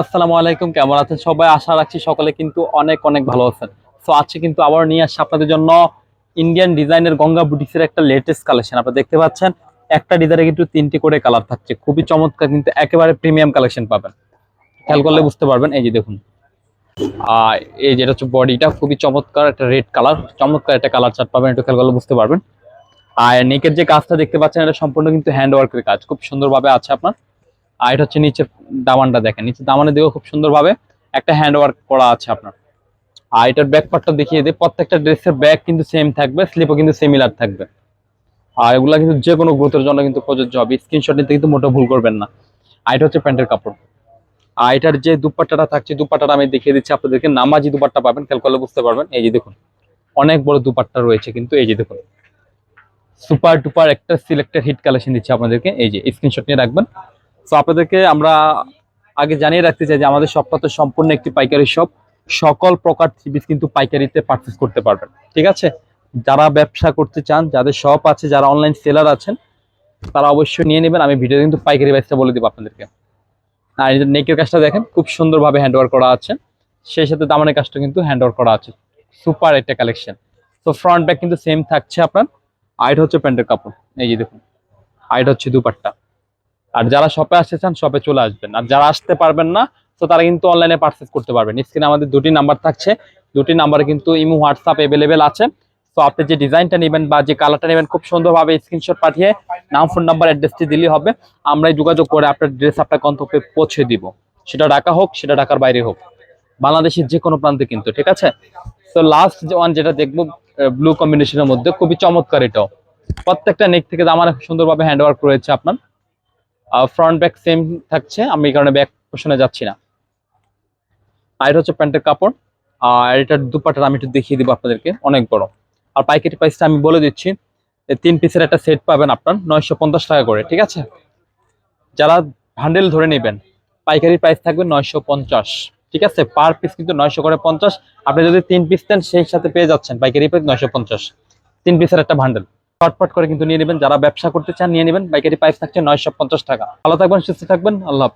আসসালামু আলাইকুম, কেমন আছেন সবাই? আশা রাখছি সকলে কিন্তু অনেক অনেক ভালো আছেন। তো আজকে কিন্তু আবার নিয়ে আসছে আপনাদের জন্য ইন্ডিয়ান ডিজাইনের গঙ্গা বুটিক্সের একটা লেটেস্ট কালেকশন আপনারা দেখতে পাচ্ছেন, একটা ডিজাইনে কিন্তু তিনটি করে কালার থাকছে। খুবই চমৎকার কিন্তু একেবারে প্রিমিয়াম কালেকশন পাবেন। খেয়াল করলে বুঝতে পারবেন। এই যে দেখুন। আর এই যেটা হচ্ছে বডিটা খুবই চমৎকার একটা রেড কালার চমৎকার একটা কালার চার্ট পাবেন, একটু খেয়াল করলে বুঝতে পারবেন। আর নেকের যে কাজটা দেখতে পাচ্ছেন, এটা সম্পূর্ণ কিন্তু হ্যান্ড ওয়ার্কের কাজ। খুব সুন্দরভাবে আছে আপনার। আর এটা হচ্ছে নিচের দামানটা দেখেন। নিচে দামানের দিকেও খুব সুন্দরভাবে একটা হ্যান্ড ওয়ার্ক করা আছে আপনার। আর এটার ব্যাক পার্টটা দেখিয়ে দিই। প্রত্যেকটা ড্রেসের ব্যাগ কিন্তু সেম থাকবে স্লিপও কিন্তু সিমিলার থাকবে। আর এগুলো কিন্তু যে কোনো গ্রোথের জন্য কিন্তু প্রযোজ্য হবে। স্ক্রিনশট নিতে কিন্তু মোটেও ভুল করবেন না। আর এটা হচ্ছে প্যান্টের কাপড়। আর এটার যে দুপাট্টাটা থাকছে, দুপাট্টাটা আমি দেখিয়ে দিচ্ছি আপনাদেরকে। নামাজি দুপাট্টা পাবেন, খেয়াল করলে বুঝতে পারবেন। এই যে দেখুন, অনেক বড় দুপাট্টা রয়েছে কিন্তু এই যে দেখুন। সুপার টুপার একটা সিলেক্টেড হিট কালেকশন দিচ্ছি আপনাদেরকে। এই যে স্ক্রিনশট নিয়ে রাখবেন। তো আপনাদেরকে আমরা আগে জানিয়ে রাখতে চাই যে আমাদের শপটা তো সম্পূর্ণ একটি পাইকারি শপ সকল প্রকার থ্রি পিস কিন্তু পাইকারিতে পারচেস করতে পারবেন। ঠিক আছে? যারা ব্যবসা করতে চান, যাদের শপ আছে, যারা অনলাইন সেলার আছেন, তারা অবশ্যই নিয়ে নেবেন। আমি ভিডিও কিন্তু পাইকারি প্রাইসটা বলে দেবো আপনাদেরকে। আর নেকের কাজটা দেখেন, খুব সুন্দরভাবে হ্যান্ড ওয়ার্ক করা আছে। সেই সাথে দামানের কাজটা কিন্তু হ্যান্ড ওয়ার্ক করা আছে। সুপার একটা কালেকশন তো ফ্রন্ট ব্যাক কিন্তু সেম থাকছে আপনার। আইট হচ্ছে প্যান্টের কাপড়। এই যে দেখুন। আইট হচ্ছে দুপাট্টা। আর যারা শপে আসতে চান শপে চলে আসবেন। আর যারা আসতে পারবেন না, তো তারা কিন্তু অনলাইনে পারচেস করতে পারবেন। স্ক্রিনে আমাদের দুটি নাম্বার থাকছে। দুটি নাম্বারে কিন্তু ইমো হোয়াটসঅ্যাপ অ্যাভেলেবেল আছে। তো আপনি যে ডিজাইনটা নেবেন বা যে কালারটা নেবেন, খুব সুন্দরভাবে স্ক্রিনশট পাঠিয়ে নাম ফোন নাম্বার অ্যাড্রেসটি দিলেই হবে। আমরাই যোগাযোগ করে আপনার ড্রেস আপনার গন্তব্যে পৌঁছে দিব। সেটা ঢাকা হোক, সেটা ঢাকার বাইরে হোক। বাংলাদেশের যে কোনো প্রান্তে কিন্তু, ঠিক আছে? তো লাস্ট ওয়ান যেটা দেখব ব্লু কম্বিনেশনের মধ্যে, খুবই চমৎকার এটাও। প্রত্যেকটা নেক থেকে আমার সুন্দরভাবে হ্যান্ড ওয়ার্ক রয়েছে আপনার। ফ্রন্ট ব্যাক সেম থাকছে, আমি এই কারণে ব্যাক পোষণে যাচ্ছি না। আর এটা হচ্ছে প্যান্টের কাপড়, আর এটার দুপাটার আমি একটু দেখিয়ে দিব আপনাদেরকে, অনেক বড়। আর পাইকারি প্রাইসটা আমি বলে দিচ্ছি তিন পিসের একটা সেট পাবেন আপনার নয়শো পঞ্চাশ টাকা করে, ঠিক আছে? যারা ভান্ডেল ধরে নেবেন, পাইকারি প্রাইস থাকবে নয়শো পঞ্চাশ, ঠিক আছে? পার পিস কিন্তু নয়শো করে পঞ্চাশ, আপনি যদি তিন পিস দেন, সেই সাথে পেয়ে যাচ্ছেন, পাইকারি প্রাইস নয়শো পঞ্চাশ। তিন পিসের একটা ভান্ডেল ফটফট করে কিন্তু নিয়ে নেবেন। যারা ব্যবসা করতে চান, নিয়ে নেবেন। বাইকারি প্রাইস থাকছে নয়শো পঞ্চাশ টাকা। ভালো থাকবেন, সুস্থ থাকবেন। আল্লাহ